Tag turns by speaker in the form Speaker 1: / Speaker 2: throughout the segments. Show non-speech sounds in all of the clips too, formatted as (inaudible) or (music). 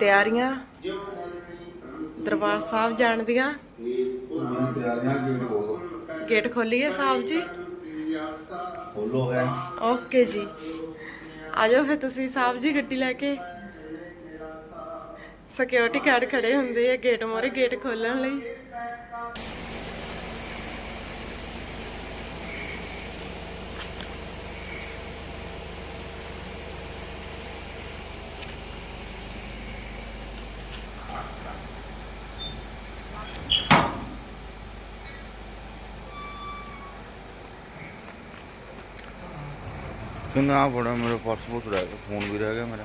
Speaker 1: ਤਿਆਰੀਆਂ ਦਰਬਾਰ ਸਾਹਿਬ ਜਾਣ ਦੀਆਂ?
Speaker 2: ਤਿਆਰੀਆਂ ਗੇਟ ਖੋਲੋ
Speaker 1: ਗੇਟ ਖੋਲੀਏ ਸਾਹਿਬ ਜੀ?
Speaker 2: ਖੋਲੋ ਹੈ।
Speaker 1: ਓਕੇ ਜੀ। ਆਜੋ ਫਿਰ ਤੁਸੀਂ ਸਾਹਿਬ ਜੀ ਗੱਡੀ ਲੈ ਕੇ। ਸਿਕਿਉਰਿਟੀ ਗਾਰਡ ਖੜੇ ਹੁੰਦੇ ਆ ਗੇਟ ਮੋਰੇ ਗੇਟ ਖੋਲਣ ਲਈ।
Speaker 2: ਕਹਿੰਦਾ ਆ ਬੜਾ ਮੇਰਾ ਪਰਸ ਬਹੁਤ ਰਹਿ ਗਿਆ ਫੋਨ ਵੀ ਰਹਿ ਗਿਆ ਮੇਰਾ।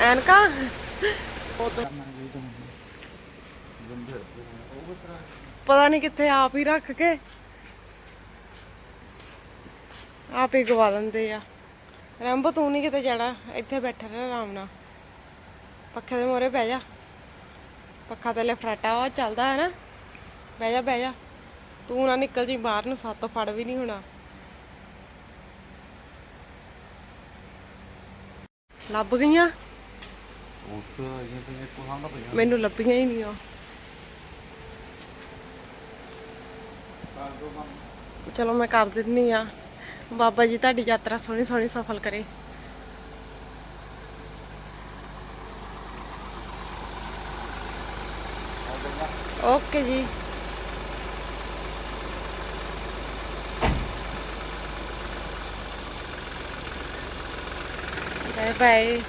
Speaker 1: ਐਨਕਾ? ਪਤਾ ਨਹੀਂ ਕਿੱਥੇ ਆਪ ਹੀ ਰੱਖ ਕੇ ਆਪ ਹੀ ਗਵਾ ਦਿੰਦੇ ਆ। ਰੰਬੋ, ਤੂੰ ਨਹੀਂ ਕਿਤੇ ਜਾਣਾ, ਇੱਥੇ ਬੈਠਾ ਰਹਿ ਆਰਾਮ ਨਾਲ। ਪੱਖੇ ਦੇ ਮੋਰੇ ਬਹਿ ਜਾ। ਪੱਖਾ ਤੇ ਫਰਾਟਾ ਵਾ, ਚੱਲਦਾ ਹੈ ਨਾ। ਬਹਿ ਜਾ ਬਹਿ ਜਾ। ਤੂੰ ਨਾ ਨਿਕਲ ਜੀ ਬਾਹਰ, ਨੂੰ ਸੱਤ ਫੜ ਵੀ ਨਹੀਂ ਹੋਣਾ। ਲੱਭ ਗਈਆਂ?
Speaker 2: ਉੱਥੇ ਆਈਆਂ ਤੇ ਇੱਕ ਹਾਂ ਦਾ ਪਿਆ
Speaker 1: ਮੈਨੂੰ ਲੱਭੀਆਂ ਹੀ ਨਹੀਂ ਆ ਚਲੋ ਮੈਂ ਕਰ ਦਿੰਨੀ ਆ। ਬਾਬਾ ਜੀ, ਤੁਹਾਡੀ ਯਾਤਰਾ ਸੋਹਣੀ ਸੋਹਣੀ ਸਫਲ ਕਰੇ। ਓਕੇ ਜੀ। Bye bye.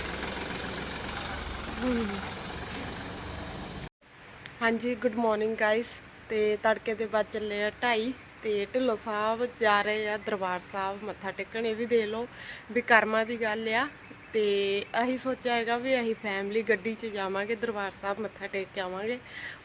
Speaker 1: ਹਾਂਜੀ ਗੁੱਡ ਮਾਰਨਿੰਗ ਗਾਇਸ ਤੇ ਤੜਕੇ ਦੇ ਬਾਅਦ ਚੱਲੇ ਆ 2:30 ਤੇ ਢਿੱਲੋਂ ਸਾਹਿਬ ਜਾ ਰਹੇ ਆ ਦਰਬਾਰ ਸਾਹਿਬ, ਮੱਥਾ ਟੇਕਣ, ਇਹ ਵੀ ਦੇ ਲਓ ਵੀ ਕਰਮਾਂ ਦੀ ਗੱਲ ਆ। ਤੇ ਅਸੀਂ ਸੋਚਿਆ ਹੈਗਾ ਵੀ ਅਸੀਂ ਫੈਮਿਲੀ ਗੱਡੀ 'ਚ ਜਾਵਾਂਗੇ, ਦਰਬਾਰ ਸਾਹਿਬ ਮੱਥਾ ਟੇਕ ਕੇ ਆਵਾਂਗੇ।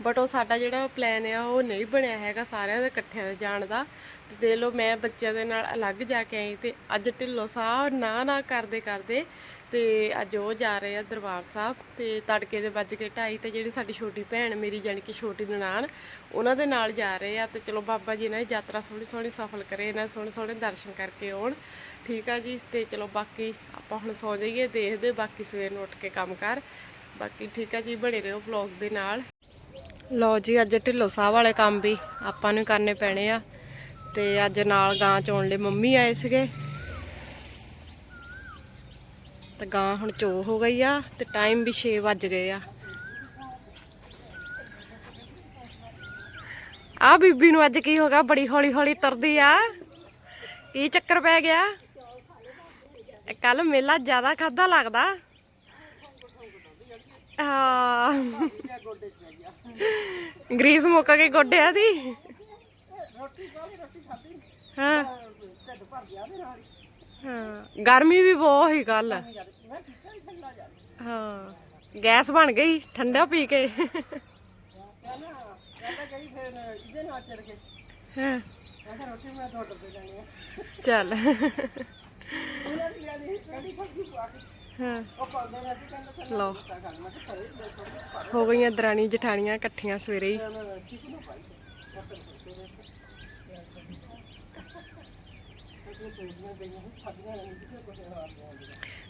Speaker 1: ਬਟ ਉਹ ਸਾਡਾ ਜਿਹੜਾ ਪਲਾਨ ਆ, ਉਹ ਨਹੀਂ ਬਣਿਆ ਹੈਗਾ ਸਾਰਿਆਂ ਦੇ ਇਕੱਠਿਆਂ ਜਾਣ ਦਾ। ਤੇ ਦੇ ਲਓ, ਮੈਂ ਬੱਚਿਆਂ ਦੇ ਨਾਲ ਅਲੱਗ ਜਾ ਕੇ ਆਈ ਤੇ ਅੱਜ ਢਿੱਲੋਂ ਸਾਹਿਬ ਨਾ ਨਾ ਕਰਦੇ ਕਰਦੇ ਤੇ ਅੱਜ ਉਹ ਜਾ ਰਹੇ ਆ ਦਰਬਾਰ ਸਾਹਿਬ ਤੇ ਤੜਕੇ ਦੇ ਵੱਜ ਕੇ ਢਾਈ ਤੇ ਜਿਹੜੀ ਸਾਡੀ ਛੋਟੀ ਭੈਣ ਮੇਰੀ ਜਾਣੀ ਕਿ ਛੋਟੀ ਨਨਾਣ, ਉਹਨਾਂ ਦੇ ਨਾਲ ਜਾ ਰਹੇ ਆ ਤੇ ਚਲੋ ਬਾਬਾ ਜੀ ਨੇ ਯਾਤਰਾ ਸੋਹਣੀ ਸੋਹਣੀ ਸਫਲ ਕਰੇ, ਇਹਨਾਂ ਸੋਹਣੇ ਸੋਹਣੇ ਦਰਸ਼ਨ ਕਰਕੇ ਆਉਣ। ਠੀਕ ਆ ਜੀ, ਤੇ ਚਲੋ ਬਾਕੀ ਆਪਾਂ ਹੁਣ ਸੌ ਜਾਈਏ, ਦੇਖਦੇ ਬਾਕੀ ਸਵੇਰ ਨੂੰ ਉੱਠ ਕੇ ਕੰਮ ਕਰ। ਬਾਕੀ ਠੀਕ ਆ ਜੀ, ਬਣੇ ਰਹੋ ਵਲੌਗ ਦੇ ਨਾਲ। ਲਓ ਜੀ, ਅੱਜ ਢਿੱਲੋਂ ਸਾਹਿਬ ਵਾਲੇ ਕੰਮ ਵੀ ਆਪਾਂ ਨੂੰ ਕਰਨੇ ਪੈਣੇ ਆ। ਤੇ ਅੱਜ ਨਾਲ ਗਾਂ ਚੋਣ ਲਈ ਮੰਮੀ ਆਏ ਸੀਗੇ। ਤੇ ਗਾਂ ਹੁਣ ਚੋ ਹੋ ਗਈ ਆ, ਤੇ ਟਾਈਮ ਵੀ 6 ਵੱਜ ਗਏ ਆ। ਆ ਬੀਬੀ ਨੂੰ ਅੱਜ ਕੀ ਹੋ ਗਿਆ? ਬੜੀ ਹੌਲੀ ਹੌਲੀ ਤਰਦੀ ਆ। ਕੀ ਚੱਕਰ ਪੈ ਗਿਆ? ਕੱਲ ਮੇਲਾ ਜ਼ਿਆਦਾ ਖਾਦਾ ਲੱਗਦਾ। ਹਾਂ। ਗਰੀਸ ਮੁੱਕ ਗਈ ਗੋਡਿਆਂ ਦੀ। ਹਾਂ। ਹਾਂ। ਗਰਮੀ ਵੀ ਬਹੁਤ ਹੀ ਕੱਲ। ਹਾਂ। ਗੈਸ ਬਣ ਗਈ, ਠੰਡਾ ਪੀ ਕੇ। ਹਾਂ। ਚੱਲ। ਹਾਂ। ਹੋ ਗਈਆਂ ਦਰਾਣੀ ਜਠਾਣੀਆਂ ਇਕੱਠੀਆਂ ਸਵੇਰੇ ਹੀ।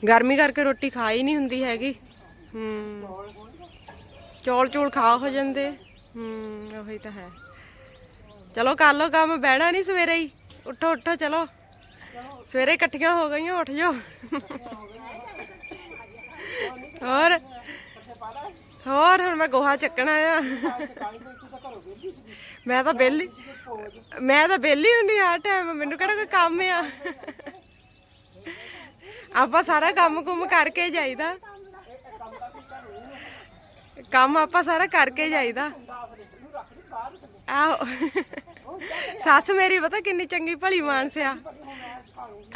Speaker 1: ਗਰਮੀ ਕਰਕੇ ਰੋਟੀ ਖਾ ਹੀ ਨਹੀਂ ਹੁੰਦੀ ਹੈਗੀ। ਹੂੰ। ਚੌਲ ਚੂਲ ਖਾ ਹੋ ਜਾਂਦੇ। ਹੂੰ ਉਹੀ ਤਾਂ ਹੈ। ਚਲੋ ਕਰ ਲੋ ਕੰਮ ਬਹਿਣਾ ਨਹੀਂ ਸਵੇਰੇ ਹੀ। ਉੱਠੋ ਉੱਠੋ ਚਲੋ। ਸਵੇਰੇ ਇਕੱਠੀਆਂ ਹੋ ਗਈਆਂ, ਉੱਠ ਜਾਓ। ਹੋਰ? ਹੋਰ, ਹੁਣ ਮੈਂ ਗੋਹਾ ਚੱਕਣਾ ਆ ਮੈਂ ਤਾਂ ਬੇਲੀ ਮੈਂ ਤਾਂ ਬੇਲੀ ਹੁੰਦੀ ਆ ਟਾਈਮ ਮੈਨੂੰ ਕਿਹੜਾ ਕੋਈ ਕੰਮ ਆ? ਆਪਾਂ ਸਾਰਾ ਕੰਮ ਕੁਮ ਕਰਕੇ ਜਾਈਦਾ। ਕੰਮ ਆਪਾਂ ਸਾਰਾ ਕਰਕੇ ਜਾਈਦਾ। ਆਹੋ। ਸੱਸ ਮੇਰੀ ਪਤਾ ਕਿੰਨੀ ਚੰਗੀ ਭਲੀ ਮਾਨਸ ਆ।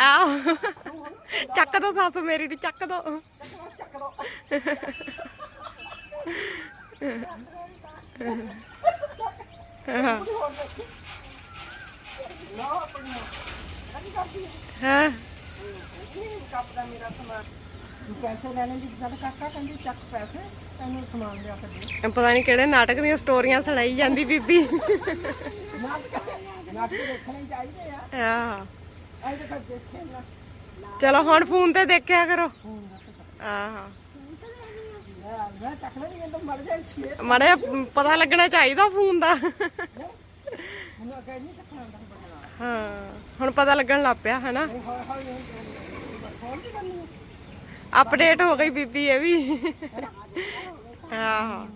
Speaker 1: ਆਹੋ। ਚੱਕ ਦੋ ਸੱਸ ਮੇਰੀ ਨੂੰ, ਚੱਕ ਦੋ। ਹਾਂ।
Speaker 3: ਪੈਸੇ ਲੈਣੇ ਦੀ ਗੱਲ ਕਾਕਾ ਕਹਿੰਦੀ ਚੱਕ ਪੈਸੇ ਤੈਨੂੰ ਸਮਾਨ ਲਿਆ ਕੇ ਦੇ
Speaker 1: ਪਤਾ ਨਹੀਂ ਕਿਹੜੇ ਨਾਟਕ ਦੀਆਂ ਸਟੋਰੀਆਂ ਸੁਣਾਈ ਜਾਂਦੀ ਬੀਬੀ।
Speaker 3: ਨਾਟਕ ਦੇਖਣੇ ਚਾਹੀਦੇ ਆ। ਦੇਖੇ ਨਾ।
Speaker 1: ਚਲੋ ਹੁਣ ਫੋਨ ਤੇ ਦੇਖਿਆ ਕਰੋ।
Speaker 3: ਨਾ
Speaker 1: ਆਹ।
Speaker 3: ਮੈਂ ਮਰ ਛੇ
Speaker 1: ਮੜੇ ਪਤਾ ਲੱਗਣਾ ਚਾਹੀਦਾ ਫੋਨ ਦਾ। ਹਾਂ? ਹੁਣ ਪਤਾ ਲੱਗਣ ਲੱਗ ਪਿਆ
Speaker 3: ਕੀ ਕਰਨੀ।
Speaker 1: ਅਪਡੇਟ ਹੋ ਗਈ ਬੀਬੀ ਇਹ ਵੀ। ਆਹੋ।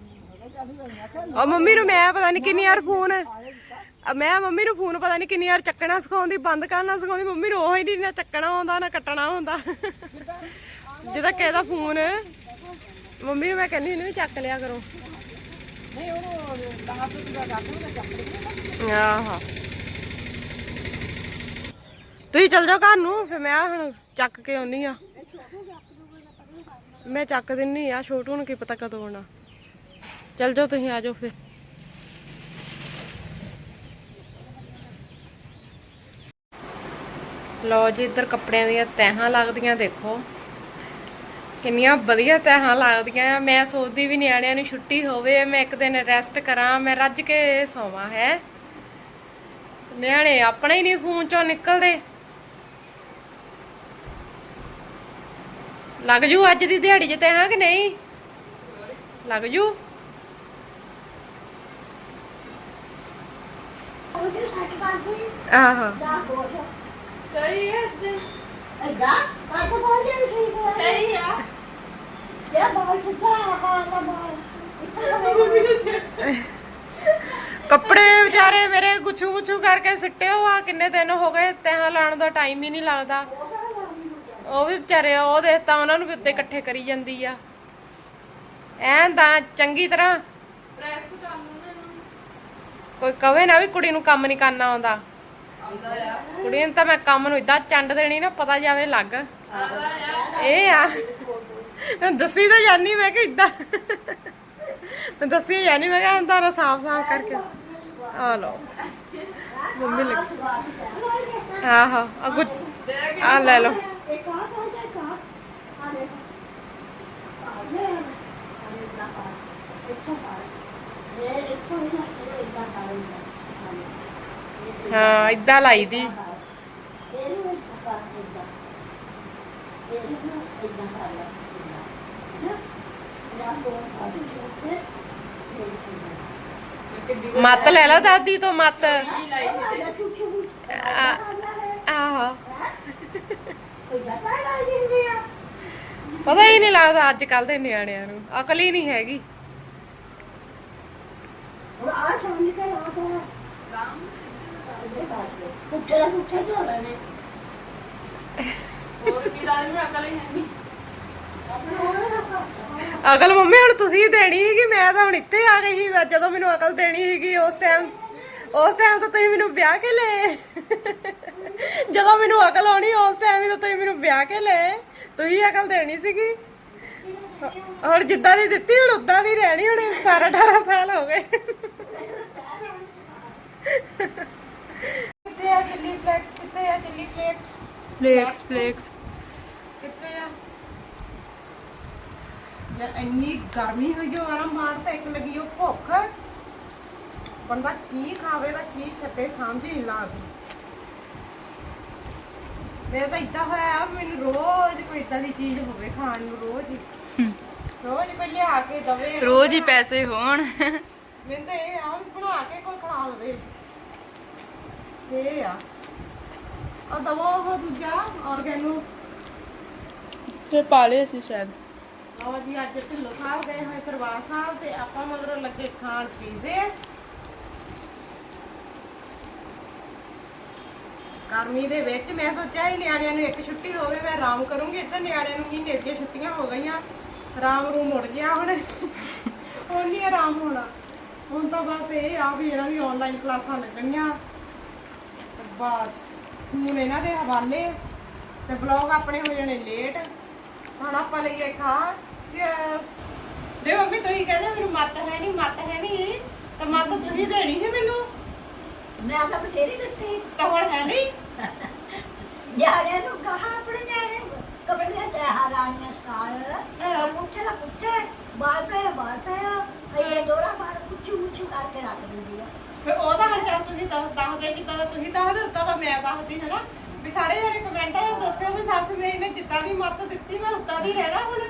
Speaker 3: ਹੈ
Speaker 1: ਉਹ ਮੰਮੀ ਨੂੰ ਮੈਂ ਪਤਾ ਨਹੀਂ ਕਿੰਨੀ ਵਾਰ ਫੋਨ ਅ, ਮੈਂ ਮੰਮੀ ਨੂੰ ਫੋਨ ਪਤਾ ਨਹੀਂ ਕਿੰਨੀ ਵਾਰ ਚੱਕਣਾ ਸਿਖਾਉਂਦੀ ਬੰਦ ਕਰਨਾ ਸਿਖਾਉਂਦੀ ਮੰਮੀ ਨੂੰ ਉਹ ਹੀ ਨਹੀਂ ਨਾ ਚੱਕਣਾ ਆਉਂਦਾ ਨਾ ਕੱਟਣਾ ਆਉਂਦਾ। ਜਿਹਦਾ ਕਿਹਦਾ ਫੋਨ ਮੰਮੀ ਨੂੰ ਮੈਂ ਕਹਿੰਦੀ ਇਹਨੂੰ ਵੀ ਚੱਕ ਲਿਆ ਕਰੋ।
Speaker 3: ਨਹੀਂ ਉਹਨੂੰ ਦਾਸ ਦਾ ਦੱਸ ਉਹਨੇ ਚੱਕ ਲਈ
Speaker 1: ਆਹਾ। ਤੁਸੀਂ ਚਲ ਜਾਓ ਘਰ ਨੂੰ ਫਿਰ ਮੈਂ ਹੁਣ ਚੱਕ ਕੇ ਆਉਣੀ ਆ ਮੈਂ ਚੱਕ ਦਿੰਨੀ ਆ ਛੋਟੂ ਨੂੰ ਕੀ ਪਤਾ ਕਦੋਂ ਆਉਣਾ। ਚਲ ਜਾਓ ਤੁਸੀਂ ਆ ਜਾਓ ਫਿਰ। ਲਓ ਜੀ, ਇੱਧਰ ਕੱਪੜਿਆਂ ਦੀਆਂ ਤੈਹਾਂ ਲੱਗਦੀਆਂ, ਦੇਖੋ। ਕਿੰਨੀਆਂ ਵਧੀਆ ਤੈਹਾਂ ਲੱਗਦੀਆਂ ਮੈਂ ਸੋਚਦੀ ਵੀ ਨਿਆਣਿਆਂ ਨੂੰ ਛੁੱਟੀ ਹੋਵੇ, ਮੈਂ ਇੱਕ ਦਿਨ ਰੈਸਟ ਕਰਾਂ, ਮੈਂ ਰੱਜ ਕੇ ਸੌਵਾਂ, ਹੈ। ਨਿਆਣੇ ਆਪਣੇ ਹੀ ਨਹੀਂ ਫੋਨ ਚੋਂ ਨਿਕਲਦੇ। ਲੱਗ ਜੂ ਅੱਜ ਦੀ ਦਿਹਾੜੀ 'ਚ ਤੈਹਾਂ ਕਿ ਨਹੀਂ? ਲੱਗ ਜੂ?
Speaker 3: ਉਹਦੇ
Speaker 4: ਸਹੀ ਹੈ
Speaker 3: ਐਦਾ ਸਹੀ
Speaker 4: ਆ।
Speaker 3: ਸਿੱਧਾ ਆ ਨਾ ਇੱਥੇ
Speaker 1: ਕੱਪੜੇ ਵਿਚਾਰੇ ਮੇਰੇ ਗੁੱਛੂ ਗੁੱਛੂ ਕਰਕੇ ਸਿੱਟੇ ਹੋਆ ਕਿੰਨੇ ਦਿਨ ਹੋ ਗਏ ਤੈਹਾਂ ਲਾਉਣ ਦਾ ਟਾਈਮ ਹੀ ਨਹੀਂ ਲੱਗਦਾ। ਉਹ ਵੀ ਵਿਚਾਰੇ ਉਹ ਦੇਖ ਤਾਂ ਉਹਨਾਂ ਨੂੰ ਵੀ ਉੱਤੇ ਇਕੱਠੇ ਕਰੀ ਜਾਂਦੀ ਆ। ਐਨ ਤਾਂ ਚੰਗੀ ਤਰ੍ਹਾਂ
Speaker 4: ਪ੍ਰੈਸ ਕਰ ਲਓ ਇਹਨੂੰ
Speaker 1: ਕੋਈ ਕਵੇ ਨਾ ਵੀ ਕੁੜੀ ਨੂੰ ਕੰਮ ਨਹੀਂ ਕਰਨਾ ਆਉਂਦਾ।
Speaker 4: ਆਉਂਦਾ
Speaker 1: ਕੁੜੀ ਨੂੰ ਤਾਂ ਮੈਂ ਕੰਮ ਨੂੰ ਇਦਾਂ ਚੰਡ ਦੇਣੀ ਨਾ ਪਤਾ ਜਾਵੇ ਲੱਗ ਇਹ ਆ ਦੱਸੀ ਤਾਂ ਜਾਨੀ ਮੈਂ ਕਿ ਇਦਾਂ ਮੈਂ ਦੱਸੀ ਜਾਨੀ ਮੈਂ ਕਿਹਾ ਇੰਦਾ ਸਾਫ਼ ਸਾਫ਼ ਕਰਕੇ ਆ ਲਓ ਮੰਮੀ ਲੱਗ ਆਹੋ ਆ ਗੁੱਟ ਆ ਲੈ ਲਓ
Speaker 3: ਇੱਕ ਆ ਕੋਲ ਜਾ ਆ ਲੈ ਆ ਲੈ ਇੱਥੋਂ ਪਾ ਇਹ ਇੱਥੋਂ ਹੀ ਇਹ ਇਦਾਂ ਪਾਉਂਦਾ
Speaker 1: ਹਾਂ ਇਦਾਂ ਲਾਈ ਦੀ।
Speaker 3: ਇਹਨੂੰ ਕਰ ਇਦਾਂ ਇਹਨੂੰ ਇਦਾਂ ਕਰ ਲੈ ਨਾ ਨਾ ਦੋ ਆ ਜੀ ਤੇ
Speaker 1: ਮੱਤ ਲੈ ਲਾ ਦਾਦੀ ਤੋਂ ਮੱਤ।
Speaker 4: ਵੱਡੀ
Speaker 1: ਆਹੋ। ਪਤਾ ਹੀ ਨਹੀਂ ਲੱਗਦਾ ਅੱਜ ਕੱਲ ਦੇ ਨਿਆਣਿਆਂ ਨੂੰ, ਅਕਲ ਹੀ ਨਹੀਂ ਹੈਗੀ।
Speaker 3: ਹੁਣ ਆ ਸਮਝ ਕੇ ਲਾ ਦੋ
Speaker 4: ਕੰਮ
Speaker 3: ਇਹਦੇ ਕਰਕੇ ਪੁੱਠੇ ਦਾ ਪੁੱਠੇ ਝੋਲੇ ਨੇ
Speaker 4: ਹੋਰ ਕੀ ਦਾ ਨਹੀਂ ਅਕਲ ਹੀ ਹੈ ਨਹੀਂ
Speaker 1: ਅਕਲ ਮੰਮੀ ਹੁਣ ਤੁਸੀਂ ਦੇਣੀ ਸੀਗੀ ਮੈਂ ਤਾਂ ਹੁਣ ਇੱਥੇ ਆ ਗਈ ਸੀ ਮੈਂ ਜਦੋਂ ਮੈਨੂੰ ਅਕਲ ਦੇਣੀ ਸੀਗੀ ਉਸ ਟਾਈਮ ਉਸ ਟਾਈਮ ਤਾਂ ਤੁਸੀਂ ਮੈਨੂੰ ਵਿਆਹ ਕੇ ਲਏ। ਜਦੋਂ ਮੈਨੂੰ ਅਕਲ ਆਉਣੀ ਉਸ ਟਾਈਮ ਹੀ ਤਾਂ ਤੁਸੀਂ ਮੈਨੂੰ ਵਿਆਹ ਕੇ ਲਏ। ਤੁਸੀਂ ਅਕਲ ਦੇਣੀ ਸੀਗੀ। ਹੁਣ ਜਿੱਦਾਂ ਦੀ ਦਿੱਤੀ ਹੁਣ ਉਦਾਂ ਦੀ ਰਹਿਣੀ ਹੁਣ 17 18 ਸਾਲ ਹੋ ਗਏ। ਕਿੱਥੇ ਆ? ਚਿੱਲੀ ਫਲੈਕਸ ਕਿੱਥੇ ਆ? ਚਿੱਲੀ ਫਲੈਕਸ
Speaker 4: ਫਲੇਕਸ ਫਲੇਕਸ
Speaker 1: ਕਿੱਥੇ ਆ? ਯਾਰ ਇੰਨੀ ਗਰਮੀ ਹੋਈ ਜੋ ਆਰਾਮ ਬਾਅਦ ਤਾਂ ਇੱਕ ਲੱਗੀ ਉਹ ਭੁੱਖ। ਬੰਦਾ ਕੀ ਖਾਵੇ ਤਾਂ ਕੀ ਛੱਡੇ ਸਮਝ ਹੀ ਨਹੀਂ ਲੱਗਦੀ ਮੇਰੇ ਤਾਂ ਇਦਾਂ ਹੋਇਆ ਆ ਮੈਨੂੰ ਰੋਜ਼ ਕੋਈ ਇਦਾਂ ਦੀ ਚੀਜ਼ ਹੋਵੇ ਖਾਣ ਨੂੰ ਰੋਜ਼ ਹੀ। ਰੋਜ਼ ਕੋਈ ਲਿਆ ਕੇ ਦਵੇ।
Speaker 4: ਰੋਜ਼ ਹੀ ਪੈਸੇ ਹੋਣ।
Speaker 1: ਮੈਨੂੰ ਤਾਂ ਇਹ ਆ ਵੀ ਬਣਾ ਕੇ ਕੋਈ ਖਵਾ ਦੇਵੇ ਇਹ ਆ। ਆ ਦਵਾ ਉਹ ਦੂਜਾ ਆਰਗੈਨੋ
Speaker 4: ਤੇ ਪਾ ਲਏ ਸੀ ਸ਼ਾਇਦ।
Speaker 1: ਲਓ ਜੀ ਅੱਜ ਢਿੱਲੋ ਸਾਹਿਬ ਗਏ ਹੋਏ ਦਰਬਾਰ ਸਾਹਿਬ ਤੇ ਆਪਾਂ ਮਗਰੋਂ ਲੱਗੇ ਖਾਣ ਪੀਜ਼ੇ। ਗਰਮੀ ਦੇ ਵਿੱਚ ਮੈਂ ਸੋਚਿਆ ਸੀ ਨਿਆਣਿਆਂ ਨੂੰ ਇੱਕ ਛੁੱਟੀ ਹੋਵੇ ਮੈਂ ਆਰਾਮ ਕਰੂੰਗੀ। ਇੱਧਰ ਨਿਆਣਿਆਂ ਨੂੰ ਮਹੀਨੇ ਦੀਆਂ ਛੁੱਟੀਆਂ ਹੋ ਗਈਆਂ। ਆਰਾਮ ਰੂ ਮੁੜ ਗਿਆ ਹੁਣ। ਹੁਣ ਨਹੀਂ ਆਰਾਮ ਹੋਣਾ। ਹੁਣ ਤਾਂ ਬਸ ਇਹ ਆ ਵੀ ਇਹਨਾਂ ਦੀ ਆਨਲਾਈਨ ਕਲਾਸਾਂ ਲੱਗਣੀਆਂ। ਬਸ ਹੁਣ ਇਹਨਾਂ ਦੇ ਹਵਾਲੇ ਤੇ ਬਲੌਗ ਆਪਣੇ ਹੋ ਜਾਣੇ ਲੇਟ ਹੁਣ ਆਪਾਂ ਲਈਏ ਖਾ ਚੀਅਰਸ ਦੇ ਮੰਮੀ ਤੁਸੀਂ ਕਹਿੰਦੇ ਮੈਨੂੰ ਮੱਤ ਹੈ ਨਹੀਂ ਮੱਤ ਹੈ ਨਹੀਂ। ਤਾਂ ਮੱਤ ਤੁਸੀਂ ਦੇਣੀ ਸੀ ਮੈਨੂੰ।
Speaker 3: ਮੈਂ ਤਾਂ ਬਥੇਰੀ ਦਿੱਤੀ।
Speaker 1: ਤਾਂ ਹੁਣ ਹੈ ਨਹੀਂ।
Speaker 3: ਨਿਆਣਿਆਂ ਨੂੰ ਕਹਾ ਆਪਣੇ ਨਿਆਣੇ ਕਬੇ ਦੇ ਤੇ ਹਾਰਾਨੀਆਂ ਸਕਾਲ। ਪੁੱਠੇ ਨਾ ਪੁੱਠੇ। ਬਾਲ ਪਏ ਬਾਲ ਪਏ ਇਹ ਦੋਰਾ ਰੱਖ ਦਿੰਦੀ ਆ।
Speaker 1: ਫਿਰ ਉਹਦਾ ਹੁਣ ਚੱਲ ਤੁਸੀਂ ਦੱਸ ਦੱਸਦੇ ਜਿੱਦਾਂ ਦਾ ਤੁਸੀਂ ਦੱਸਦੇ ਉੱਦਾਂ ਦਾ ਮੈਂ ਦੱਸਦੀ ਹੈ ਨਾ ਵੀ ਸਾਰੇ ਜਣੇ ਕਮੈਂਟਾਂ 'ਚ ਦੱਸਿਓ ਵੀ ਸੱਸ ਮੇਰੀ ਨੇ ਜਿੱਦਾਂ ਦੀ ਮੱਤ ਦਿੱਤੀ ਮੈਂ ਉੱਦਾਂ ਦੀ ਰਹਿਣਾ ਹੁਣ।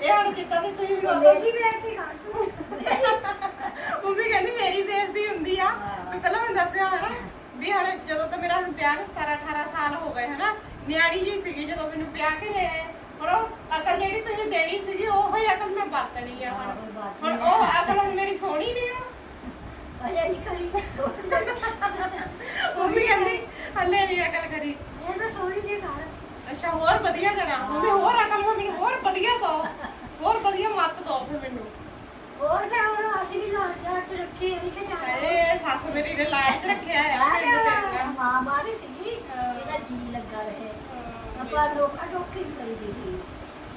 Speaker 1: ਇਹ ਹੁਣ ਜਿੱਦਾਂ ਦੀ ਤੁਸੀਂ ਮੈਨੂੰ ਉਦਾਂ
Speaker 3: ਮੇਰੀ ਬੇਇੱਜ਼ਤੀ ਕਰ ਤੂੰ। (laughs)
Speaker 1: ਮੰਮੀ ਕਹਿੰਦੀ ਮੇਰੀ ਬੇਇੱਜ਼ਤੀ ਹੁੰਦੀ ਆ। ਵੀ ਪਹਿਲਾਂ ਮੈਂ ਦੱਸਿਆ ਹੈ ਨਾ ਵੀ ਹੁਣ ਜਦੋਂ ਤਾਂ ਮੇਰਾ ਹੁਣ ਵਿਆਹ ਨੂੰ 17 18 ਸਾਲ ਹੋ ਗਏ ਹਨਾ? ਨਿਆਣੀ ਜੀ ਸੀਗੀ ਜਦੋਂ ਮੈਨੂੰ ਵਿਆਹ ਕੇ ਲੈ ਆਏ ਹੁਣ ਉਹ ਅਕਲ ਜਿਹੜੀ ਤੁਸੀਂ ਦੇਣੀ ਸੀਗੀ ਉਹ ਹੀ ਅਕਲ ਮੈਂ ਵਰਤਣੀ ਆ ਹੁਣ। ਹੁਣ ਉਹ ਅਕਲ ਹੁਣ ਮੇਰੀ ਸੋਹਣੀ ਨਹੀਂ ਆ।
Speaker 3: ਅਜੇ ਨਹੀਂ ਕਰੀ।
Speaker 1: ਮੰਮੀ ਕਹਿੰਦੀ ਹੱਲੇ ਨਹੀਂ ਅਕਲ ਕਰੀ।
Speaker 3: ਇਹ ਤਾਂ ਸੋਹਣੀ ਜੀ ਘਰ।
Speaker 1: ਅੱਛਾ ਹੋਰ ਵਧੀਆ ਕਰਾਂ। ਮੰਮੀ ਹੋਰ ਅਕਲ ਮੈਂ ਮੈਨੂੰ ਹੋਰ ਵਧੀਆ ਦੋ ਹੋਰ ਵਧੀਆ ਮੱਤ ਦੋ ਫਿਰ ਮੈਨੂੰ।
Speaker 3: ਹੋਰ ਮੈਂ ਉਹ ਅਸੀਂ ਵੀ ਲਾਲ ਚਾਟ ਚ ਰੱਖੀ ਹੈ ਕਿ ਜਾਣਾ
Speaker 1: ਏ ਸੱਸ ਮੇਰੀ ਨੇ ਲਾਜ ਰੱਖਿਆ ਆ ਪਿੰਡ ਤੇ
Speaker 3: ਯਾਰ ਮਾਂ ਮਾਰੀ ਸੀ ਇਹਦਾ ਜੀ ਲੱਗਾ ਰਹੇ। ਆਪਾਂ ਲੋਕਾਂ ਟੋਕੀ ਨਹੀਂ ਕਰੀਦੀ ਸੀ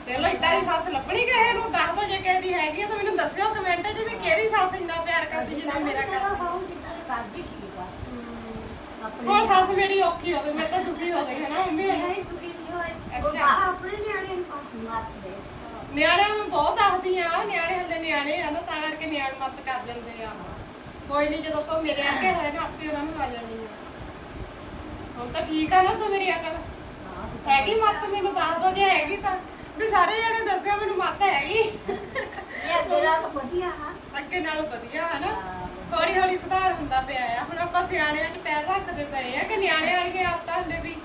Speaker 1: ਤੇ ਲੋ ਇਦਾਂ ਦੀ ਸੱਸ ਲੱਭਣੀ ਕਿਸੇ ਨੂੰ ਦੱਸ ਦੋ ਜੇ ਕਿਸੇ ਦੀ ਹੈਗੀ ਆ ਤਾਂ ਮੈਨੂੰ ਦੱਸਿਓ ਕਮੈਂਟ 'ਚ ਵੀ ਕਿਹੜੀ ਸੱਸ ਇੰਨਾ ਪਿਆਰ ਕਰਦੀ ਜਿੰਨਾ ਮੇਰਾ ਕਰਦੀ।
Speaker 3: ਹਾਂ ਜਿੱਦਾਂ ਦੇ ਕਰਦੀ ਠੀਕ ਆ। ਆਪਣੇ
Speaker 1: ਹੁਣ ਸੱਸ ਮੇਰੀ ਔਖੀ ਹੋ ਗਈ ਮੈਂ ਤਾਂ ਦੁਖੀ ਹੋ ਗਈ ਹੈ ਨਾ ਮੰਮੀ
Speaker 3: ਨਹੀਂ ਦੁਖੀ ਨਹੀਂ ਹੋਏ। ਉਹ
Speaker 1: ਅੱਛਾ।
Speaker 3: ਬਾਹਰ ਆਪਣੇ ਨਿਆਣੇ ਨੂੰ ਪਾਸ ਮਾਰਦੇ
Speaker 1: ਨਿਆਣਿਆਂ ਨੂੰ ਬਹੁਤ ਦੱਸਦੀ ਆ ਨਿਆਣੇ ਹੱਲੇ ਨਿਆਣੇ ਆ ਨਾ ਤਾਂ ਕਰਕੇ ਨਿਆਣ ਮੱਤ ਕਰ ਜਾਂਦੇ ਆ। ਕੋਈ ਨਹੀਂ ਜਦੋਂ ਕੋ ਮੇਰੇ ਅੱਗੇ ਹੋਏ ਨਾ ਆਪੇ ਉਹਨਾਂ ਨੂੰ ਆ ਜਾਣੀ ਆ। ਹੁਣ ਤਾਂ ਠੀਕ ਆ ਨਾ ਤੂੰ ਮੇਰੀ ਅਕਲ। ਹੈਗੀ ਮੱਤ ਮੈਨੂੰ ਦੱਸ ਦੋ ਜੇ ਹੈਗੀ ਤਾਂ। ਵੀ ਸਾਰੇ ਜਣੇ ਦੱਸਿਓ ਮੈਨੂੰ ਮੱਤ ਹੈਗੀ
Speaker 3: ਇਹ ਅੱਗੇ ਨਾਲ ਵਧੀਆ ਆ।
Speaker 1: ਅੱਗੇ ਨਾਲੋਂ ਵਧੀਆ ਹੈ ਨਾ। ਹੌਲੀ ਹੌਲੀ ਸੁਧਾਰ ਹੁੰਦਾ ਪਿਆ ਆ। ਹੁਣ ਆਪਾਂ ਸਿਆਣਿਆਂ 'ਚ ਪੈਰ ਰੱਖਦੇ ਪਏ ਆ ਕਿ ਨਿਆਣੇ ਵਾਲੀਆਂ ਆਦਤਾਂ ਹਲੇ ਵੀ।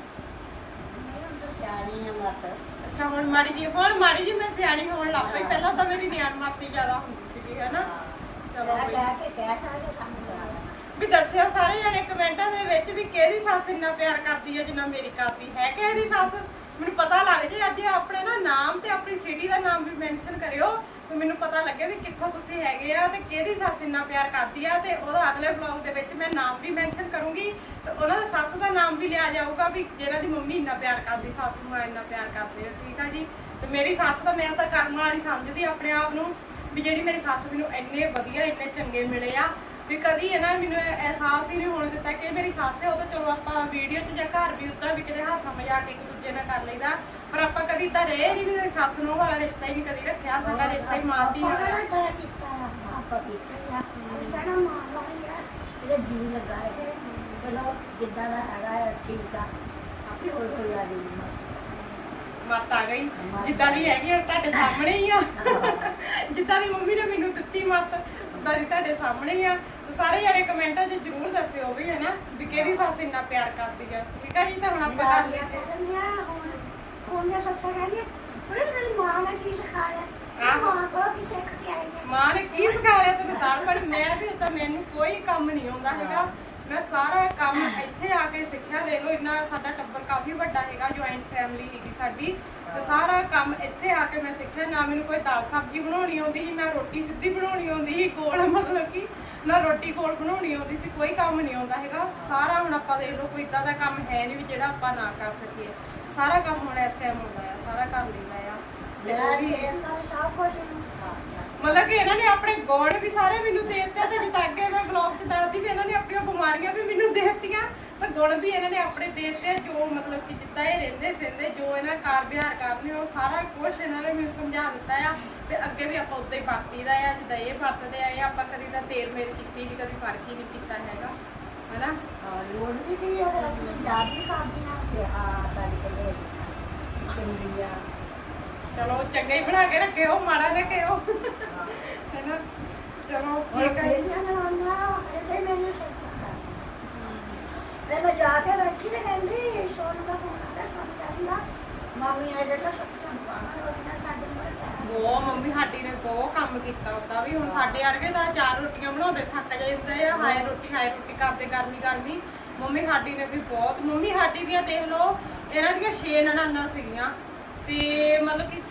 Speaker 3: ਸਿਆਣੀ ਆ ਮਤ।
Speaker 1: ਅੱਛਾ ਹੁਣ ਮਾੜੀ ਜੀ ਹੁਣ ਮਾੜੀ ਜੀ ਮੈਂ ਸਿਆਣੀ ਹੋਣ ਲੱਗ ਪਈ। ਪਹਿਲਾਂ ਤਾਂ ਮੇਰੀ ਨਿਆਣ ਮਾਤੀ ਜ਼ਿਆਦਾ ਹੁੰਦੀ ਸੀਗੀ ਹੈ। ਨਾ ਚਲੋ ਬਈ।
Speaker 3: ਕਹਿ ਕੇ ਕਹਿ ਕਹਿ ਕੇ ਸਾਨੂੰ ਕਰਾ ਲੈਣਾ
Speaker 1: ਵੀ ਦੱਸਿਓ ਸਾਰੇ ਜਣੇ ਕਮੈਂਟਾਂ ਦੇ ਵਿੱਚ ਵੀ ਕਿਹਦੀ ਸੱਸ ਇੰਨਾ ਪਿਆਰ ਕਰਦੀ ਹੈ ਜਿੰਨਾ ਮੇਰੀ ਕਰਦੀ ਹੈ। ਕਿ ਇਹਦੀ ਸੱਸ? ਮੈਨੂੰ ਪਤਾ ਲੱਗ ਜੇ, ਅੱਜ ਆਪਣੇ ਨਾ ਨਾਮ ਤੇ ਆਪਣੀ ਸਿਟੀ ਦਾ ਨਾਮ ਵੀ ਮੈਂਸ਼ਨ ਕਰਿਓ, ਵੀ ਮੈਨੂੰ ਪਤਾ ਲੱਗੇ ਵੀ ਕਿੱਥੋਂ ਤੁਸੀਂ ਹੈਗੇ ਆ ਤੇ ਕਿਹਦੀ ਸੱਸ ਇੰਨਾ ਪਿਆਰ ਕਰਦੀ ਆ ਤੇ ਉਹਦਾ ਅਗਲੇ ਵਲੌਗ ਦੇ ਵਿੱਚ ਮੈਂ ਨਾਮ ਵੀ ਮੈਂਸ਼ਨ ਕਰੂੰਗੀ ਤੇ ਉਹਨਾਂ ਦੇ ਸੱਸ ਦਾ ਨਾਮ ਵੀ ਲਿਆ ਜਾਊਗਾ ਵੀ ਜਿਹਨਾਂ ਦੀ ਮੰਮੀ ਇੰਨਾ ਪਿਆਰ ਕਰਦੀ, ਸੱਸ ਨੂੰ ਇੰਨਾ ਪਿਆਰ ਕਰਦੇ ਆ, ਠੀਕ ਆ ਜੀ? ਤੇ ਮੇਰੀ ਸੱਸ ਦਾ ਮੈਂ ਤਾਂ ਕਰਮ ਵਾਲੀ ਸਮਝਦੀ ਆਪਣੇ ਆਪ ਨੂੰ, ਵੀ ਜਿਹੜੀ ਮੇਰੀ ਸੱਸ ਮੈਨੂੰ ਇੰਨੇ ਵਧੀਆ, ਇੰਨੇ ਚੰਗੇ ਮਿਲੇ ਆ ਵੀ ਕਦੀ ਇਹਨਾਂ ਨੇ ਮੈਨੂੰ ਇਹ ਅਹਿਸਾਸ ਹੀ ਨਹੀਂ ਹੋਣ ਦਿੱਤਾ ਕਿ ਇਹ ਮੇਰੀ ਸੱਸ ਹੈ ਉਹ ਤਾਂ ਚਲੋ ਆਪਾਂ ਵੀਡੀਓ 'ਚ ਜਾਂ ਘਰ ਵੀ ਉੱਦਾਂ ਵੀ ਕਿਤੇ ਹਾਸਾ ਮਜ਼ਾਕ ਇੱਕ ਦੂਜੇ ਨਾਲ ਕਰ ਲਈਦਾ। ਪਰ ਆਪਾਂ ਕਦੀ ਤਾਂ ਰਹੇ ਨਹੀਂ ਵੀ ਸੱਸ ਨੂੰ ਵਾਲਾ ਰਿਸ਼ਤਾ ਹੀ ਨਹੀਂ ਕਦੀ ਰੱਖਿਆ ਸਾਡਾ ਰਿਸ਼ਤਾ ਹੀ ਨਾਲ
Speaker 3: ਮਾਂ ਵਾਲੀ ਆ ਇਹਦੇ ਜੀ ਲੱਗਾ ਹੈ ਚਲੋ ਜਿੱਦਾਂ ਦਾ ਹੈਗਾ ਹੈ
Speaker 1: ਮੱਤ ਆ ਗਈ। ਜਿੱਦਾਂ ਦੀ ਹੈਗੀ ਹੁਣ ਤੁਹਾਡੇ ਸਾਹਮਣੇ ਹੀ ਆ। ਜਿੱਦਾਂ ਦੀ ਮੰਮੀ ਨੇ ਮੈਨੂੰ ਦਿੱਤੀ ਮੱਤ ਉਦਾਂ ਦੀ ਤੁਹਾਡੇ ਸਾਹਮਣੇ ਹੀ ਆ। ਤੇ ਸਾਰੇ ਜਣੇ ਕਮੈਂਟਾਂ 'ਚ ਜ਼ਰੂਰ ਦੱਸਿਓ ਵੀ ਹੈ ਨਾ ਵੀ ਕਿਹਦੀ ਸੱਸ ਇੰਨਾ ਪਿਆਰ ਕਰਦੀ ਆ। ਠੀਕ ਆ ਜੀ ਤਾਂ ਹੁਣ ਆਪਾਂ ਕਰ
Speaker 3: ਲਿਆ ਹੁਣ ਹੁਣ ਮੈਂ ਸੱਚਾ ਕਹਿੰਦੀ ਬੜੇ ਮੇਰੀ ਮਾਂ ਨੇ ਕੀ ਸਿਖਾਇਆ
Speaker 1: ਆਹੋ।
Speaker 3: ਮਾਂ ਕੋਲ ਕੀ ਸਿੱਖ ਕੇ ਆਈ ਹੈ
Speaker 1: ਮਾਂ ਨੇ ਕੀ ਸਿਖਾ ਲਿਆ? ਤੈਨੂੰ ਮੈਂ ਵੀ ਤਾਂ ਮੈਨੂੰ ਕੋਈ ਕੰਮ ਨਹੀਂ ਆਉਂਦਾ ਹੈਗਾ। ਮੈਂ ਸਾਰਾ ਕੰਮ ਇੱਥੇ ਆ ਕੇ ਸਿੱਖਿਆ ਲੈ ਲਓ, ਇੰਨਾ ਸਾਡਾ ਟੱਬਰ ਕਾਫੀ ਵੱਡਾ ਹੈਗਾ ਜੁਆਇੰਟ ਫੈਮਿਲੀ ਹੈਗੀ ਸਾਡੀ। ਤੇ ਸਾਰਾ ਕੰਮ ਇੱਥੇ ਆ ਕੇ ਮੈਂ ਸਿੱਖਿਆ, ਨਾ ਮੈਨੂੰ ਕੋਈ ਦਾਲ ਸਬਜ਼ੀ ਬਣਾਉਣੀ ਆਉਂਦੀ ਸੀ, ਨਾ ਰੋਟੀ ਸਿੱਧੀ ਬਣਾਉਣੀ ਆਉਂਦੀ ਸੀ ਕੋਲ ਮਤਲਬ ਕਿ ਨਾ ਰੋਟੀ ਕੋਲ ਬਣਾਉਣੀ ਆਉਂਦੀ ਸੀ, ਕੋਈ ਕੰਮ ਨਹੀਂ ਆਉਂਦਾ ਹੈਗਾ। ਸਾਰਾ ਹੁਣ ਆਪਾਂ ਦੇਖ ਲਓ, ਕੋਈ ਇਦਾਂ ਦਾ ਕੰਮ ਹੈ ਨਹੀਂ ਵੀ ਜਿਹੜਾ ਆਪਾਂ ਨਾ ਕਰ ਸਕੀਏ। ਸਾਰਾ ਕੰਮ ਹੁਣ ਇਸ ਟਾਈਮ ਹੁੰਦਾ ਆ, ਸਾਰਾ ਕਰ ਲੈਂਦਾ ਆ।
Speaker 3: ਮੈਂ
Speaker 1: ਵੀ
Speaker 3: ਵੀ ਸਭ ਕੁਝ ਇਹਨੂੰ ਸਿਖਾਇਆ
Speaker 1: ਮਤਲਬ ਕਿ ਇਹਨਾਂ ਨੇ ਆਪਣੇ ਗੁਣ ਵੀ ਸਾਰੇ ਮੈਨੂੰ ਦੇ ਦਿੱਤੇ ਤੇ ਜਿੱਦਾਂ ਅੱਗੇ ਮੈਂ ਵਲੌਗ 'ਚ ਦੱਸਦੀ ਵੀ ਇਹਨਾਂ ਨੇ ਆਪਣੀਆਂ ਬਿਮਾਰੀਆਂ ਵੀ ਮੈਨੂੰ ਦੇ ਦਿੱਤੀਆਂ, ਤਾਂ ਗੁਣ ਵੀ ਇਹਨਾਂ ਨੇ ਆਪਣੇ ਦੇ ਦਿੱਤੇ ਜੋ ਮਤਲਬ ਕਿ ਜਿੱਦਾਂ ਇਹ ਰਹਿੰਦੇ ਸਿੰਦੇ ਜੋ ਇਹਨਾਂ ਕਾਰ ਵਿਹਾਰ ਕਰਨੇ ਉਹ ਸਾਰਾ ਕੁਝ ਇਹਨਾਂ ਨੇ ਮੈਨੂੰ ਸਮਝਾ ਦਿੱਤਾ ਆ, ਤੇ ਅੱਗੇ ਵੀ ਆਪਾਂ ਉਦਾਂ ਹੀ ਵਰਤੀਦਾ ਆ, ਜਿੱਦਾਂ ਇਹ ਵਰਤਦੇ ਆਏ ਆ, ਆਪਾਂ ਕਦੀ ਤਾਂ ਤੇਰ ਮੇਰ ਕੀਤੀ ਨਹੀਂ ਕਦੀ ਫ਼ਰਕ ਹੀ ਨਹੀਂ ਕੀਤਾ ਹੈਗਾ, ਹੈਨਾ?
Speaker 3: ਲੋੜ ਵੀ ਨਹੀਂ ਹੈ ਯਾਦ ਵੀ ਕਰਦੀ ਨਾ ਕਿ ਸਾਡੀ ਕੋਲੇ ਚੰਗੀ ਆ
Speaker 1: ਚਲੋ ਚੰਗਾ ਹੀ ਬਣਾ ਕੇ ਰੱਖਿਓ ਮਾੜਾ ਨਾ ਕਿਓ ਹੈਨਾ? ਚਲੋ ਠੀਕ ਹੈ
Speaker 3: ਤੇ ਮੈਂ ਜਾ ਕੇ ਬੈਠੀ ਤੇ ਕਹਿੰਦੀ ਸੋਨ ਦਾ ਫੋਨ ਸੋਨ ਕਹਿੰਦਾ ਮਾਮੀ ਨੇ ਜਿਹੜਾ ਸੱਤਾਂ ਪਾਣਾ ਰੋਟੀਆਂ ਸਾਡੇ ਮਰ ਗਿਆ
Speaker 1: ਉਹ ਮੰਮੀ ਸਾਡੀ ਨੇ ਬਹੁਤ ਕੰਮ ਕੀਤਾ ਹੁੰਦਾ ਵੀ। ਹੁਣ ਸਾਡੇ ਵਰਗੇ ਤਾਂ ਚਾਰ ਰੋਟੀਆਂ ਬਣਾਉਂਦੇ ਥੱਕ ਜਾਂਦੇ ਆ। ਹਾਏ ਰੋਟੀ ਹਾਏ ਰੋਟੀ ਕਰਦੇ ਗਰਮੀ ਗਰਮੀ ਮੰਮੀ ਸਾਡੀ ਨੇ ਵੀ ਬਹੁਤ ਮੰਮੀ ਸਾਡੀ ਦੀਆਂ ਦੇਖ ਲਓ ਇਹਨਾਂ ਦੀਆਂ ਛੇ ਨਣਾਨਾਂ ਸੀਗੀਆਂ। ਤੇ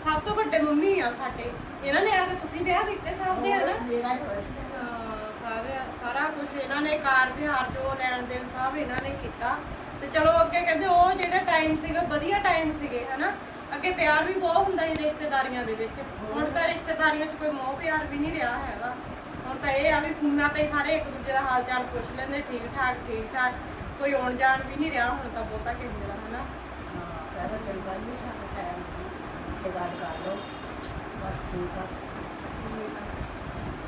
Speaker 1: ਸਭ ਤੋਂ ਵੱਡੇ ਮੰਮੀ ਆ ਸਾਡੇ। ਇਹਨਾਂ ਨੇ ਆ ਕੇ ਤੁਸੀਂ ਵਿਆਹ ਕੀਤੇ ਸਭ ਦੇ ਹਨਾ?
Speaker 3: ਮੇਰਾ ਹੀ ਹੋਇਆ ਸੀ।
Speaker 1: ਹਾਂ, ਸਾਰੇ ਸਾਰਾ ਕੁਝ ਇਹਨਾਂ ਨੇ ਕਾਰ ਵਿਹਾਰ ਜੋ ਲੈਣ ਦੇਣ ਸਭ ਇਹਨਾਂ ਨੇ ਕੀਤਾ। ਤੇ ਚਲੋ ਅੱਗੇ ਕਹਿੰਦੇ ਉਹ ਜਿਹੜਾ ਟਾਈਮ ਸੀਗਾ ਵਧੀਆ ਟਾਈਮ ਸੀਗੇ ਹਨਾ? ਅੱਗੇ ਪਿਆਰ ਵੀ ਬਹੁਤ ਹੁੰਦਾ ਸੀ ਰਿਸ਼ਤੇਦਾਰੀਆਂ ਦੇ ਵਿੱਚ। ਹੁਣ ਤਾਂ ਰਿਸ਼ਤੇਦਾਰੀਆਂ 'ਚ ਕੋਈ ਮੋਹ ਪਿਆਰ ਵੀ ਨਹੀਂ ਰਿਹਾ ਹੈਗਾ। ਹੁਣ ਤਾਂ ਇਹ ਆ ਵੀ ਫੋਨਾਂ ਤੇ ਸਾਰੇ ਇੱਕ ਦੂਜੇ ਦਾ ਹਾਲ ਚਾਲ ਪੁੱਛ ਲੈਂਦੇ ਠੀਕ ਠਾਕ ਠੀਕ ਠਾਕ ਕੋਈ ਆਉਣ ਜਾਣ ਵੀ ਨਹੀਂ ਰਿਹਾ ਹੁਣ ਤਾਂ ਬਹੁਤਾ ਕਿਸੇ ਦਾ ਹਨਾ?
Speaker 3: ਹਾਂ ਚਲ ਗੱਲ ਨਹੀਂ ਸਾਡਾ ਗੱਲ ਕਰ ਲਓ। ਬਸ ਠੀਕ ਆ।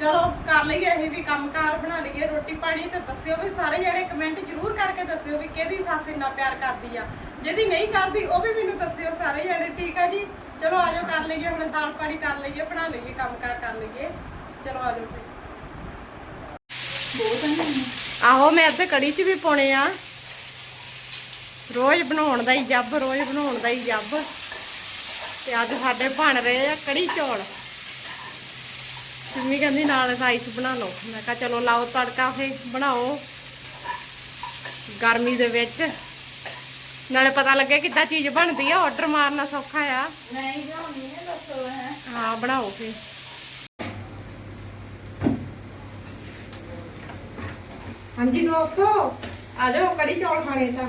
Speaker 1: ਚਲੋ ਕਰ ਲਈਏ ਇਹ ਵੀ ਕੰਮਕਾਰ ਬਣਾ ਲਈਏ ਰੋਟੀ ਪਾਣੀ ਤੇ ਦੱਸਿਓ ਵੀ ਸਾਰੇ ਜਿਹੜੇ ਕਮੈਂਟ ਜ਼ਰੂਰ ਕਰਕੇ ਦੱਸਿਓ ਵੀ ਕਿਹਦੀ ਸੱਸ ਇੰਨਾ ਪਿਆਰ ਕਰਦੀ ਆ। ਜਿਹਦੀ ਨਹੀਂ ਕਰਦੀ ਉਹ ਵੀ ਮੈਨੂੰ ਦੱਸਿਓ ਸਾਰੇ ਜਿਹੜੇ ਠੀਕ ਆ ਜੀ? ਚਲੋ ਆਜੋ ਕਰ ਲਈਏ ਹੁਣ ਦਾਲ ਪਾਣੀ ਕਰ ਲਈਏ ਬਣਾ ਲਈਏ ਕੰਮਕਾਰ ਕਰ ਲਈਏ। ਚਲੋ ਆਜੋ ਆਹੋ ਮੈਂ ਤੇ ਕੜੀ 'ਚ ਵੀ ਪਾਉਣੇ ਆ। ਰੋਜ਼ ਬਣਾਉਣ ਦਾ ਹੀ ਜੱਬ ਰੋਜ਼ ਬਣਾਉਣ ਦਾ ਹੀ ਜੱਬ। ਤੇ ਅੱਜ ਸਾਡੇ ਬਣ ਰਹੇ ਆ ਕੜੀ ਚੌਲ। ਸਿੰਮੀ ਕਹਿੰਦੀ ਨਾਲ ਰਾਈਸ ਬਣਾ ਲਓ। ਮੈਂ ਕਿਹਾ ਚਲੋ ਲਾਓ ਤੜਕਾ ਫੇ ਬਣਾਓ। ਗਰਮੀ ਦੇ ਵਿੱਚ। ਨਾਲੇ ਪਤਾ ਲੱਗੇ ਕਿੱਦਾਂ ਚੀਜ਼ ਬਣਦੀ ਆ ਆਰਡਰ ਮਾਰਨਾ ਸੌਖਾ ਆ।
Speaker 4: ਨਹੀਂ ਹੈ ਦੱਸੋ ਹੈ।
Speaker 1: ਹਾਂ ਬਣਾਓ ਫੇ ਹਾਂਜੀ ਦੋਸਤੋ ਆ ਜਾਓ ਕੜੀ ਚੌਲ ਖਾਣੇ ਤਾਂ।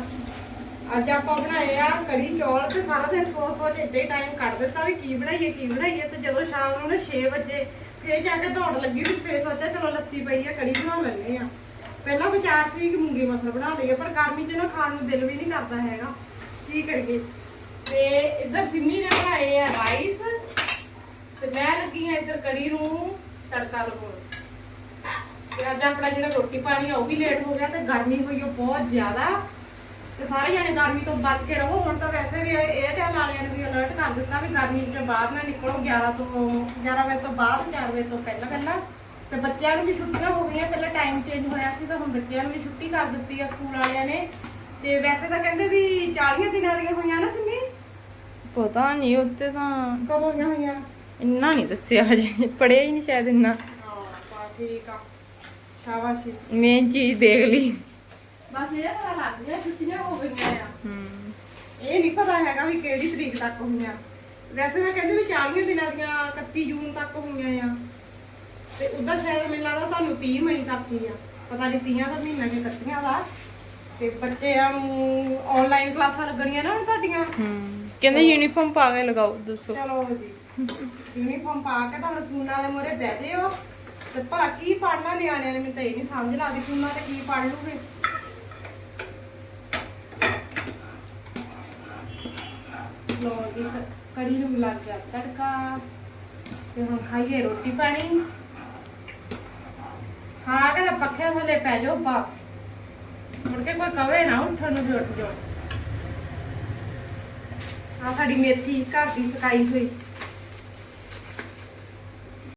Speaker 1: ਅੱਜ ਆਪਾਂ ਬਣਾਏ ਆ ਕੜੀ ਚੌਲ ਤੇ ਸਾਰਾ ਦਿਨ ਸੋਚ ਸੋਚ ਏਡੇ ਟਾਈਮ ਕੱਢ ਦਿੱਤਾ ਵੀ ਕੀ ਬਣਾਈਏ ਕੀ ਬਣਾਈਏ ਤੇ ਜਦੋਂ ਸ਼ਾਮ ਨੂੰ ਨਾ 6 ਵਜੇ, ਫੇਰ ਜਾ ਕੇ ਦੌੜ ਲੱਗੀ ਵੀ ਫੇਰ ਸੋਚਿਆ ਚਲੋ ਲੱਸੀ ਪਈ ਆ, ਕੜੀ ਬਣਾ ਲੈਂਦੇ ਆ। ਪਹਿਲਾਂ ਵਿਚਾਰ ਸੀ ਕਿ ਮੂੰਗੀ ਮਸਰ ਬਣਾ ਲਈਏ, ਪਰ ਗਰਮੀ 'ਚ ਨਾ ਖਾਣ ਨੂੰ ਦਿਲ ਵੀ ਨਹੀਂ ਕਰਦਾ ਹੈਗਾ। ਕੀ ਕਰੀਏ? ਤੇ ਇੱਧਰ ਸਿੰਮੀ ਨੇ ਬਣਾਏ ਆ ਰਾਈਸ ਤੇ ਮੈਂ ਲੱਗੀ ਆ ਇੱਧਰ ਕੜੀ ਨੂੰ ਤੜਕਾ ਲਗਾਉਣ। ਤੇ ਅੱਜ ਆਪਣਾ ਜਿਹੜਾ ਰੋਟੀ ਪਾਣੀ ਆ, ਉਹ ਵੀ ਲੇਟ ਹੋ ਗਿਆ ਤੇ ਗਰਮੀ ਹੋਈ ਉਹ ਬਹੁਤ ਜ਼ਿਆਦਾ ਤੇ ਸਾਰੇ ਜਾਣੇ ਗਰਮੀ ਤੋਂ ਬਚ ਕੇ ਰਹੋ। ਹੁਣ ਤਾਂ ਵੈਸੇ ਵੀ 에ਅਰਟੈਲ ਵਾਲਿਆਂ ਨੇ ਵੀ ਅਲਰਟ ਕਰ ਦਿੱਤਾ ਵੀ ਗਰਮੀ 'ਚ ਬਾਹਰ ਨਾ ਨਿਕਲੋ। 11 ਤੋਂ 11 ਵਜੇ ਤੋਂ ਬਾਅਦ 4 ਵਜੇ ਤੋਂ ਪਹਿਲਾਂ ਪਹਿਲਾਂ। ਤੇ ਬੱਚਿਆਂ ਨੂੰ ਵੀ ਛੁੱਟੀਆਂ ਹੋ ਗਈਆਂ। ਪਹਿਲਾਂ ਟਾਈਮ ਚੇਂਜ ਹੋਇਆ ਸੀ ਤਾਂ ਹੁਣ ਬੱਚਿਆਂ ਨੂੰ ਵੀ ਛੁੱਟੀ ਕਰ ਦਿੱਤੀ ਆ ਸਕੂਲ ਵਾਲਿਆਂ ਨੇ। ਤੇ ਵੈਸੇ ਤਾਂ ਕਹਿੰਦੇ ਵੀ 40 ਦਿਨਾਂ ਦੀਆਂ ਹੋਈਆਂ ਨਾ ਸਿੰਮੀ?
Speaker 4: ਪਤਾ ਨਹੀਂ ਉੱਤੇ ਤਾਂ
Speaker 1: ਕਦੋਂ ਦੀਆਂ ਹੋਈਆਂ?
Speaker 4: ਇੰਨਾ ਨਹੀਂ ਦੱਸਿਆ ਹਜੇ। ਪੜਿਆ ਹੀ ਨਹੀਂ ਸ਼ਾਇਦ ਇੰਨਾ।
Speaker 1: ਹਾਂ ਤਾਂ ਠੀਕ ਆ। ਸ਼ਾਬਾਸ਼
Speaker 4: ਮੇਨ ਚੀਜ਼ ਦੇਖ ਲਈ।
Speaker 1: ਬਸ ਇਹ ਪਤਾ ਲੱਗ ਗਿਆ ਛੁੱਟੀਆਂ ਹੋ ਗਈਆਂ ਆ।
Speaker 4: ਹੂੰ।
Speaker 1: ਇਹ ਨਹੀਂ ਪਤਾ ਹੈਗਾ ਵੀ ਕਿਹੜੀ ਤਰੀਕ ਤੱਕ ਹੋਈਆਂ ਵੈਸੇ ਤਾਂ ਕਹਿੰਦੇ ਵੀ 40 ਦਿਨਾਂ ਦੀਆਂ 31 ਜੂਨ ਤੱਕ ਹੋਈਆਂ ਆ। ਤੇ ਉਧਰ ਸ਼ਾਇਦ ਮੈਨੂੰ ਲੱਗਦਾ ਤੁਹਾਨੂੰ 30 ਮਈ ਤੱਕ ਹੀ ਆ। ਪਤਾ ਨਹੀਂ 30 ਦਾ ਮਹੀਨਾ ਕਿ 31 ਦਾ। ਤੇ ਬੱਚਿਆਂ ਨੂੰ ਆਨਲਾਈਨ ਕਲਾਸਾਂ ਲੱਗਣੀਆਂ ਨਾ ਹੁਣ ਤੁਹਾਡੀਆਂ।
Speaker 4: ਹੂੰ। ਕਹਿੰਦੇ ਯੂਨੀਫਾਰਮ ਪਾ ਕੇ ਲਗਾਓ ਦੱਸੋ।
Speaker 1: ਚਲੋ ਜੀ। ਯੂਨੀਫਾਰਮ ਪਾ ਕੇ ਤਾਂ ਹੁਣ ਦੇ ਮੂਹਰੇ ਬਹਿ ਜਿਓ ਤੇ ਭਲਾ ਕੀ ਪੜਨਾ ਨਿਆਣਿਆਂ ਨੇ ਮੈਨੂੰ ਤਾਂ ਇਹ ਨਹੀਂ ਸਮਝ ਲੱਗਦੀ ਫੋਨਾਂ ਤੇ ਕੀ ਪੜ ਲੂਗੇ। ਲੋ ਜੀ ਕੜੀ ਨੂੰ ਲੱਗ ਗਿਆ ਤੜਕਾ ਤੇ ਹੁਣ ਖਾਈਏ ਰੋਟੀ ਪਾਣੀ। ਖਾ ਕੇ ਤਾਂ ਪੱਖੇ ਥੱਲੇ ਪੈ ਜਾਓ, ਬਸ। ਮੁੜ ਕੇ ਕੋਈ ਕਵੇ ਨਾ ਉੱਠਣ ਨੂੰ ਵੀ ਉੱਠ ਜਾਓ। ਆ ਸਾਡੀ ਮੇਥੀ ਘਰ ਦੀ ਸਕਾਈ ਹੋਈ।